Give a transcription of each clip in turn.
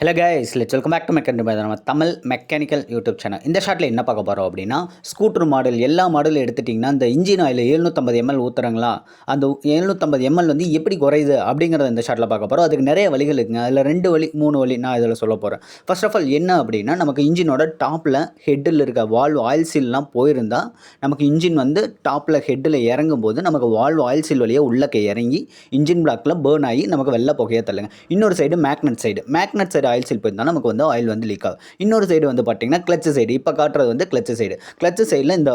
Hello guys let's welcome back to mechanic நம்ம Tamil mechanical YouTube channel இந்த ஷாட்டில் என்ன பார்க்க போகிறோம் அப்படின்னா ஸ்கூட்டர் மாடல் எல்லா மாடலும் எடுத்துட்டிங்கன்னா இந்த இன்ஜின் ஆயில் எழுநூற்றம்பது எம்எல் ஊற்றுறாங்களா அந்த எழுநூற்றம்பது எம்எல் வந்து எப்படி குறையுது அப்படிங்கிறத இந்த ஷாட்டில் பார்க்க போகிறோம் அதுக்கு நிறைய வழிகள் இருக்குங்க. அதில் ரெண்டு வழி மூணு வழி நான் இதில் சொல்ல போகிறேன் ஃபர்ஸ்ட் ஆஃப் ஆல் என்ன அப்படின்னா நமக்கு இன்ஜினோட டாப்பில் ஹெட்டில் இருக்க வால்வ் ஆயில் சீல்லாம் போயிருந்தால் நமக்கு இன்ஜின் வந்து டாப்பில் ஹெட்டில் இறங்கும் போது நமக்கு வால்வ் ஆயில் சீல் வழியாக உள்ளக்க இறங்கி இன்ஜின் பிளாக்கில் பேர்ன் ஆகி நமக்கு வெள்ளை புகையை தள்ளுங்க. இன்னொரு side magnet side magnet side oil seal போயிருந்தால் நமக்கு வந்து ஆயில் வந்து லீக் ஆகும். இன்னொரு சைடு வந்து பார்த்தீங்கன்னா கிளச்சு சைடு இப்போ காட்டுறது வந்து கிளச்சு சைடு கிளச்சு சைடில் இந்த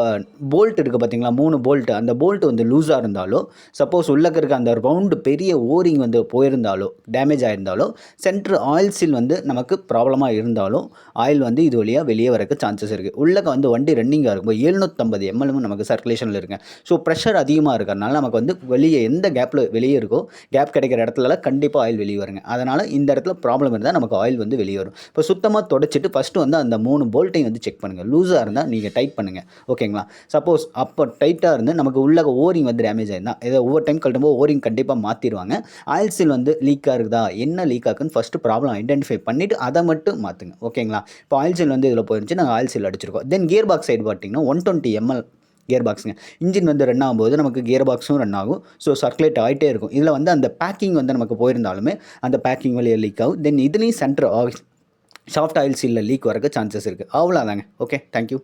போல்ட் இருக்குது பார்த்தீங்களா மூணு போல்ட் அந்த போல்ட் வந்து லூஸாக இருந்தாலோ சப்போஸ் உள்ளக்க இருக்க அந்த ரவுண்டு பெரிய ஓரிங் வந்து போயிருந்தாலோ டேமேஜ் ஆயிருந்தாலோ சென்ட்ரு ஆயில் சீல் வந்து நமக்கு ப்ராப்ளமாக இருந்தாலும் ஆயில் வந்து இது வழியாக வெளியே வரக்கு சான்சஸ் இருக்குது உள்ளக்க வந்து வண்டி ரன்னிங்காக இருக்கும்போது எழுநூற்றம்பது எம்எல்எம் நமக்கு சர்க்குலேஷனில் இருக்குங்க ஸோ ப்ரெஷர் அதிகமாக இருக்கிறனால நமக்கு வந்து வெளியே எந்த கேப்பில் வெளியே இருக்கோ கேப் கிடைக்கிற இடத்துலலாம் கண்டிப்பாக ஆயில் வெளியே வருங்க. அதனால் இந்த இடத்துல ப்ராப்ளம் இருந்தால் நமக்கு ஆயில் வந்து வெளியே வரும். இப்போ சுத்தமாக தொடச்சிட்டு ஃபஸ்ட்டு வந்து அந்த மூணு போல்ட்டையும் வந்து செக் பண்ணுங்கள் லூஸாக இருந்தால் நீங்கள் டைட் பண்ணுங்கள் ஓகேங்களா சப்போஸ் அப்போ டைட்டாக இருந்து நமக்கு உள்ள ஓரிங் வந்து டேமேஜ் ஆயிருந்தா இதை ஒவ்வொரு டைம் கழட்டும்போது ஓரிங் கண்டிப்பாக மாற்றிடுவாங்க ஆயில் சீல் வந்து லீக்காக இருக்குதா? என்ன லீக் ஆகுதுன்னு ஃபஸ்ட்டு ப்ராப்ளம் ஐடென்டிஃபை பண்ணிவிட்டு அதை மட்டும் மாற்றுங்க ஓகேங்களா இப்போ ஆயில் சீல் வந்து இதில் போயிருந்துச்சு நாங்கள் ஆயில் சீல் அடிச்சிருக்கோம். தென் கியர் பாக்ஸ் சைடு பார்த்தீங்கன்னா ஒன் டுவெண்ட்டி எம்எல் கியர் பாக்ஸுங்க இன்ஜின் வந்து ரன் ஆகும்போது நமக்கு கியர் பாக்ஸும் ரன் ஆகும். ஸோ சர்க்குலேட் ஆகிட்டே இருக்கும். இதில் வந்து அந்த பேக்கிங் வந்து நமக்கு போயிருந்தாலுமே அந்த பேக்கிங் வழியாக லீக் ஆகும். தென் இதுலேயும் சென்டர் சாஃப்ட் ஆயில் சீலில் லீக் வரக்கு சான்சஸ் இருக்குது அவ்வளோதாங்க ஓகே தேங்க்யூ